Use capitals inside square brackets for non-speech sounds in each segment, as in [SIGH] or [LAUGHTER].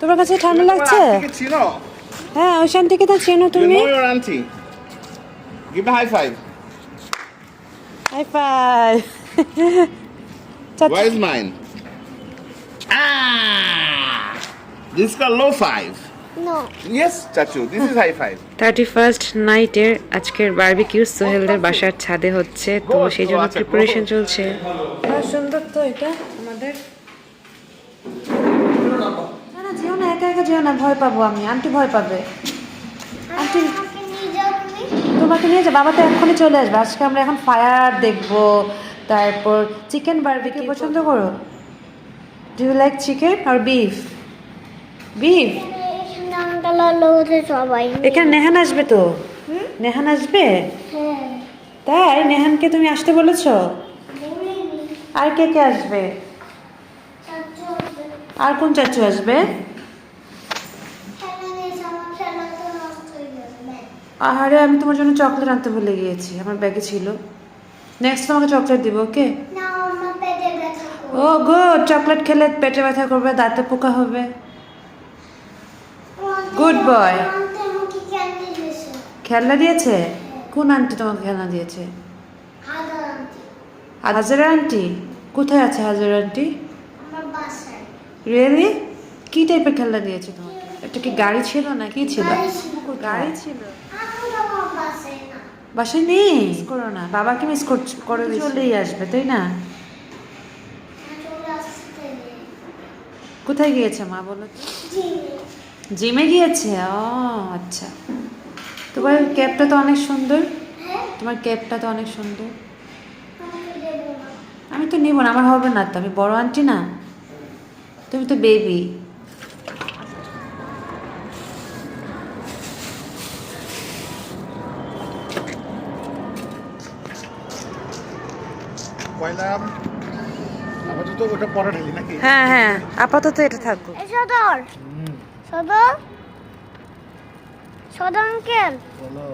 তোমার কাছে ঠান্ডা লাগছে হ্যাঁ ওই শান্তিকে তো চেনো তুমি know your auntie. Give me a high five. High five [LAUGHS] Where is mine? Ah! This is low five. No. Yes, Chachu. This is high five. Thirty first নাইটের আজকের বারবিকিউ সোহেলদের বাসার ছাদে হচ্ছে তো সেই জন্য আচ্ছা, প্রিপারেশন চলছে সুন্দর তো এটা আমাদের যেও না একা একা যেও না ভয় পাবো আমি আন্টি ভয় পাবে। আন্টি তোমাকে নিয়ে যে বাবা তো এক্ষুনি চলে আসবে আজকে আমরা এখন ফায়ার দেখব তারপর চিকেন বারবিকিউ পছন্দ করো? ডু ইউ লাইক চিকেন আর বিফ বিফ এখানে নেহান আসবে তো? নেহান আসবে? তাই? নেহানকে তুমি আসতে বলেছ? আর কে কে আসবে? আর কোন চাচু আসবে? আহারে আমি তোমার জন্য চকলেট আনতে ভুলে গিয়েছি। আমার ব্যাগে ছিল। নেক্সট তোমাকে চকলেট দিব ওকে? ও গুড! চকলেট খেলে পেটে ব্যথা করবে দাঁতে পোকা হবে। গুড দিয়েছে? খেলনা দিয়েছে? কোন আন্টি তোমাকে খেলনা দিয়েছে? হাজার আন্টি। হাজারা আন্টি? কোথায় আছে হাজারা আন্টি? রিয়েলি কি টাইপের খেলনা দিয়েছে তোমাকে? এটা কি গাড়ি ছিল না? কি ছিল। গাড়ি ছিল। গাড়ি ছিল এখন আমার বাসায় না বাসায় নেই? মিস করো না বাবাকে মিস করে চলেই আসবে তাই না? কোথায় গিয়েছে মা বলো জিমে গিয়েছে? ও আচ্ছা। তোমার ক্যাবটা তো অনেক সুন্দর। হ্যাঁ? তোমার ক্যাবটা তো অনেক সুন্দর। আমি তো নিব না। আমার হবে না তো আমি বড় আন্টি না। তুমি তো বেবি আপাতত ওটা পরে ঢালি নাকি হ্যাঁ হ্যাঁ আপাতত এটা থাকুক এই সদর সদর সদর আঙ্কেল বলো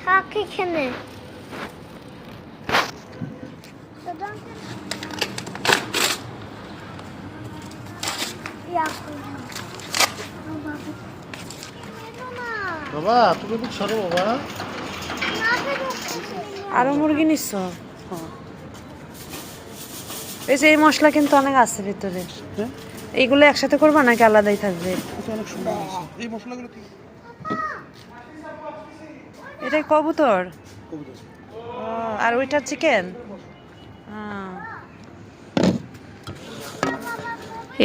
থাক এখানে সদর আঙ্কেল ইয়া করো। ও বাবু। তুমি একটু সরো বাবা আরও মুরগি নিচ্ছ এই যে এই মশলা কিন্তু অনেক আছে ভিতরে। হ্যাঁ? এইগুলো একসাথে করবা নাকি আলাদাই থাকবে? এটা এই মশলাগুলো কি? এটাই কবুতর? কবুতর। আর ওইটা চিকেন?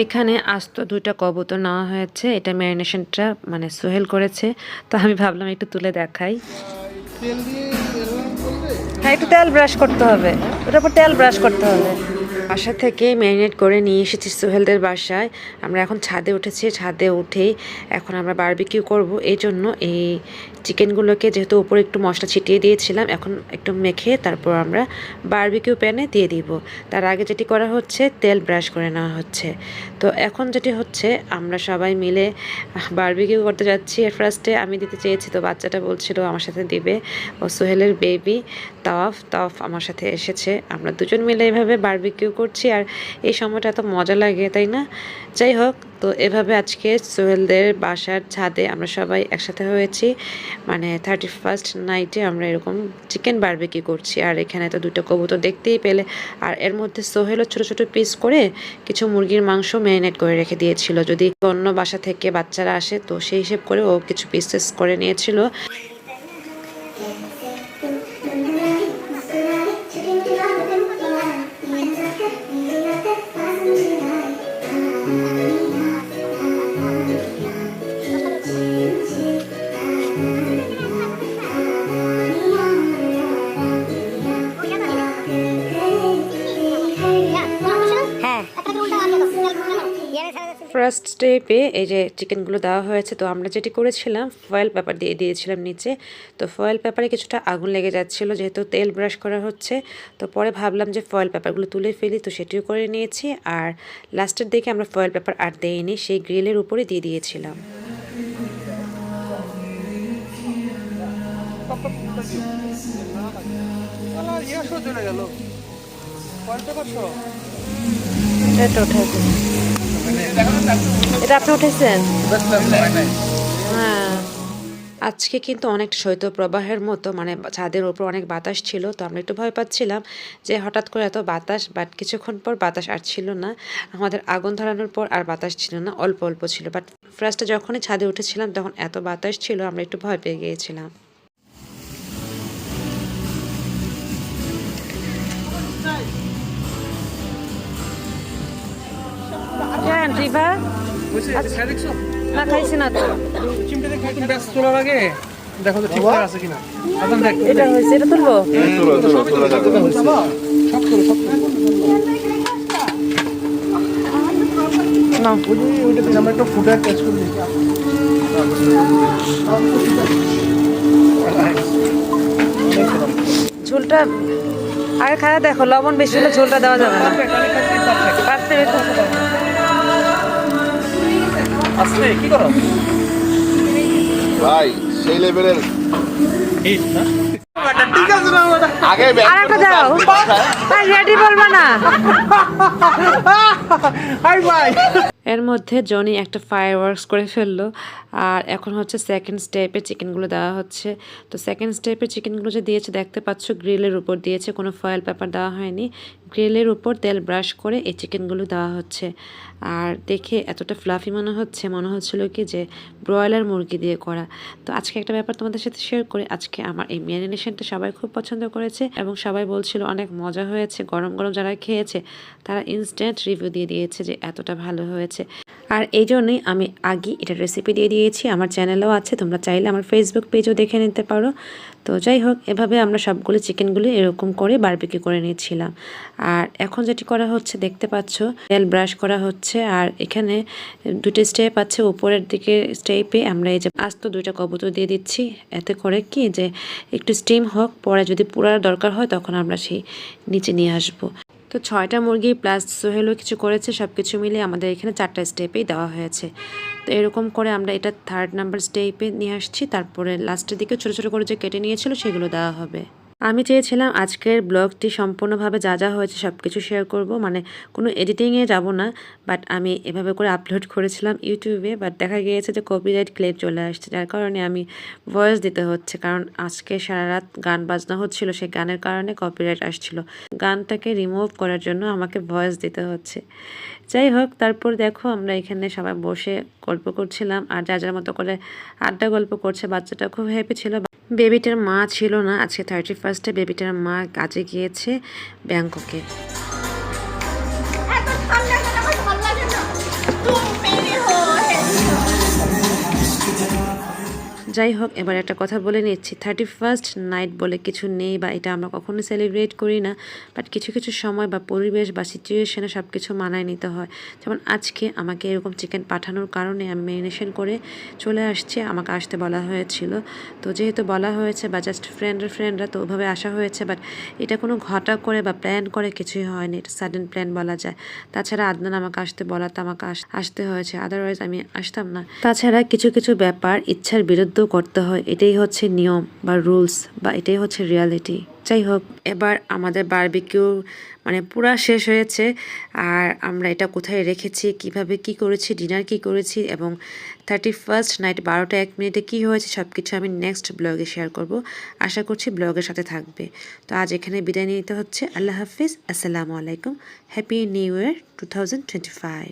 এখানে আস্ত দুইটা কবুতর নেওয়া হয়েছে। এটা ম্যারিনেশনটা মানে সোহেল করেছে। তো আমি ভাবলাম একটু তুলে দেখাই। তেল দিয়ে হ্যাঁ একটু তেল ব্রাশ করতে হবে। ওটার পর তেল ব্রাশ করতে হবে। বাসা থেকে ম্যারিনেট করে নিয়ে এসেছি সোহেলদের বাসায়। আমরা এখন ছাদে উঠেছি, ছাদে উঠেই এখন আমরা বারবিকিউ করব। এই জন্য এই চিকেনগুলোকে যেহেতু উপরে একটু মশলা ছিটিয়ে দিয়েছিলাম, এখন একটু মেখে তারপর আমরা বারবিকিউ প্যানে দিয়ে দিব। তার আগে যেটি করা হচ্ছে, তেল ব্রাশ করে নেওয়া হচ্ছে। তো এখন যেটি হচ্ছে, আমরা সবাই মিলে বারবিকিউ করতে যাচ্ছি। ফার্স্টে আমি দিতে চেয়েছি, তো বাচ্চাটা বলছিল আমার সাথে দিবে। ও সোহেলের বেবি তাওয়াফ তাওয়াফ আমার সাথে এসেছে। আমরা দুজন মিলে এভাবে বারবিকিউ করছি আর এই সময়টা এত মজা লাগে, তাই না? যাই হোক, তো এভাবে আজকে সোহেলদের বাসার ছাদে আমরা সবাই একসাথে হয়েছি। মানে থার্টি ফার্স্ট নাইটে আমরা এরকম চিকেন বারবিকি করছি। আর এখানে তো দুটো কবুতর দেখতেই পেলে। আর এর মধ্যে সোহেলও ছোট ছোট পিস করে কিছু মুরগির মাংস ম্যারিনেট করে রেখে দিয়েছিল। যদি অন্য বাসা থেকে বাচ্চারা আসে, তো সেই হিসেব করে ও কিছু পিসেস করে নিয়েছিল। ফার্স্ট স্টেপে এই যে চিকেনগুলো দেওয়া হয়েছে, তো আমরা যেটি করেছিলাম ফয়েল পেপার দিয়ে দিয়েছিলাম নিচে। তো ফয়েল পেপারে কিছুটা আগুন লেগে যাচ্ছিল, যেহেতু তেল ব্রাশ করা হচ্ছে। তো পরে ভাবলাম যে ফয়েল পেপারগুলো তুলে ফেলি, তো সেটিও করে নিয়েছি। আর লাস্টের দিকে আমরা ফয়েল পেপার আর দেইনি, সেই গ্রিলের উপরে দিয়ে দিয়েছিলাম। চলে গেল এটা আপনি উঠেছেন? হ্যাঁ। আজকে কিন্তু অনেক শৈত্যপ্রবাহের মতো মানে ছাদের উপর অনেক বাতাস ছিল তো আমরা একটু ভয় পাচ্ছিলাম যে হঠাৎ করে এত বাতাস বাট কিছুক্ষণ পর বাতাস আর ছিল না। আমাদের আগুন ধরানোর পর আর বাতাস ছিল না অল্প অল্প ছিল। বাট ফার্স্টে যখনই ছাদে উঠেছিলাম তখন এত বাতাস ছিল আমরা একটু ভয় পেয়ে গিয়েছিলাম। হ্যাঁ রিভা না খাইছি না তো। চিমটে দেখে একদম ব্যাস তোলার আগে দেখো তো ঠিক আছে কিনা। এখন দেখ। এটা হয়েছে এটা তুলবো? সব করে সব না ওই যে ওইটাতে আমরা একটা ফুটার কাজ করে দিচ্ছি ঝোলটা আগে খায়া দেখো লবণ বেশি হলে ঝোলটা দেওয়া যাবে না। Perfect. আসলে কি করো? ভাই সেই লেভেলের ঠিক আছে না আগে আর দাও। আর রেডি বলব না। হাই ভাই। এর মধ্যে জনি একটা ফায়ার ওয়ার্কস করে ফেলল আর এখন হচ্ছে সেকেন্ড স্টেপে চিকেনগুলো দেওয়া হচ্ছে। তো সেকেন্ড স্টেপে চিকেনগুলো যে দিয়েছে দেখতে পাচ্ছ গ্রিলের উপর দিয়েছে কোনো ফয়েল পেপার দেওয়া হয়নি। গ্রিলের উপর তেল ব্রাশ করে এই চিকেনগুলো দেওয়া হচ্ছে। আর দেখে এতটা ফ্লাফি মনে হচ্ছে, মনে হচ্ছিল কি যে ব্রয়লার মুরগি দিয়ে করা। তো আজকে একটা ব্যাপার তোমাদের সাথে শেয়ার করে। আজকে আমার এই ম্যারিনেশনটা সবাই খুব পছন্দ করেছে এবং সবাই বলছিল অনেক মজা হয়েছে, গরম গরম যারা খেয়েছে তারা ইনস্ট্যান্ট রিভিউ দিয়ে দিয়েছে যে এতটা ভালো হয়েছে। আর এই জন্যই আমি আগে এটা রেসিপি দিয়ে দিয়েছি। আমার চ্যানেলও আছে, তোমরা চাইলে আমার ফেসবুক পেজও দেখে নিতে পারো। তো যাই হোক, এভাবে আমরা সবগুলো চিকেনগুলো এরকম করে বারবিকি করে নিয়েছিলাম আর এখন যেটি করা হচ্ছে, দেখতে পাচ্ছ, তেল ব্রাশ করা হচ্ছে। আর এখানে দুটো স্টেপ আছে, উপরের দিকে স্টেপে আমরা এই যে আস্ত দুইটা কবুতর দিয়ে দিচ্ছি। এতে করে কি যে একটু স্টিম হোক, পরে যদি পুরার দরকার হয়, তখন আমরা সেই নিচে নিয়ে আসব। তো ছয়টা মুরগি প্লাস সোহেলও কিছু করেছে সব কিছু মিলে আমাদের এখানে চারটা স্টেপেই দেওয়া হয়েছে। তো এরকম করে আমরা এটা থার্ড নাম্বার স্টেপে নিয়ে আসছি। তারপরে লাস্টের দিকে ছোটো ছোটো করে যে কেটে নিয়েছিল, সেগুলো দেওয়া হবে। আমি চেয়েছিলাম আজকের ব্লগটি সম্পূর্ণভাবে যা যা হয়েছে সব কিছু শেয়ার করব। মানে কোনো এডিটিংয়ে যাব না বাট আমি এভাবে করে আপলোড করেছিলাম ইউটিউবে বাট দেখা গিয়েছে যে কপিরাইট ক্লেম চলে আসছে, যার কারণে আমি ভয়েস দিতে হচ্ছে। কারণ আজকে সারা রাত গান বাজনা হচ্ছিল, সেই গানের কারণে কপিরাইট আসছিল। গানটাকে রিমুভ করার জন্য আমাকে ভয়েস দিতে হচ্ছে। যাই হোক, তারপর দেখো আমরা এখানে সবাই বসে গল্প করছিলাম, আর যা যার মতো করে আড্ডা গল্প করছে, বাচ্চাটা খুব হ্যাপি ছিল বেবিটার মা ছিল না। আজকে থার্টি ফার্স্টে বেবিটার মা কাজে গিয়েছে ব্যাংককে। যাই হোক, এবার একটা কথা বলে নিচ্ছি। থার্টি ফার্স্ট নাইট বলে কিছু নেই বা এটা আমরা কখনো সেলিব্রেট করি না বাট কিছু কিছু সময় বা পরিবেশ বা সিচুয়েশনে সব কিছু মানায় নিতে হয়। যেমন আজকে আমাকে এরকম চিকেন পাঠানোর কারণে আমি ম্যারিনেশন করে চলে আসছে, আমাকে আসতে বলা হয়েছিল। তো যেহেতু বলা হয়েছে বা জাস্ট ফ্রেন্ডরা ফ্রেন্ডরা তো ওভাবে আসা হয়েছে বাট এটা কোনো ঘটা করে বা প্ল্যান করে কিছুই হয়নি, এটা সাডেন প্ল্যান বলা যায়। তাছাড়া আদনান আমাকে আসতে বলাতে আমাকে আস- আসতে হয়েছে আদারওয়াইজ আমি আসতাম না। তাছাড়া কিছু কিছু ব্যাপার ইচ্ছার বিরুদ্ধেও করতে হয়। এটাই হচ্ছে নিয়ম বা রুলস বা এটাই হচ্ছে রিয়ালিটি। যাই হোক, এবার আমাদের বারবিকিউ মানে পুরা শেষ হয়েছে। আর আমরা এটা কোথায় রেখেছি, কীভাবে কি করেছি, ডিনার কি করেছি এবং থার্টি ফার্স্ট নাইট বারোটা এক মিনিটে কি হয়েছে সব কিছু আমি নেক্সট ব্লগে শেয়ার করব। আশা করছি ব্লগের সাথে থাকবে। তো আজ এখানে বিদায় নিতে হচ্ছে। আল্লাহ হাফিজ। আসসালামু আলাইকুম। Happy new year two thousand twenty five.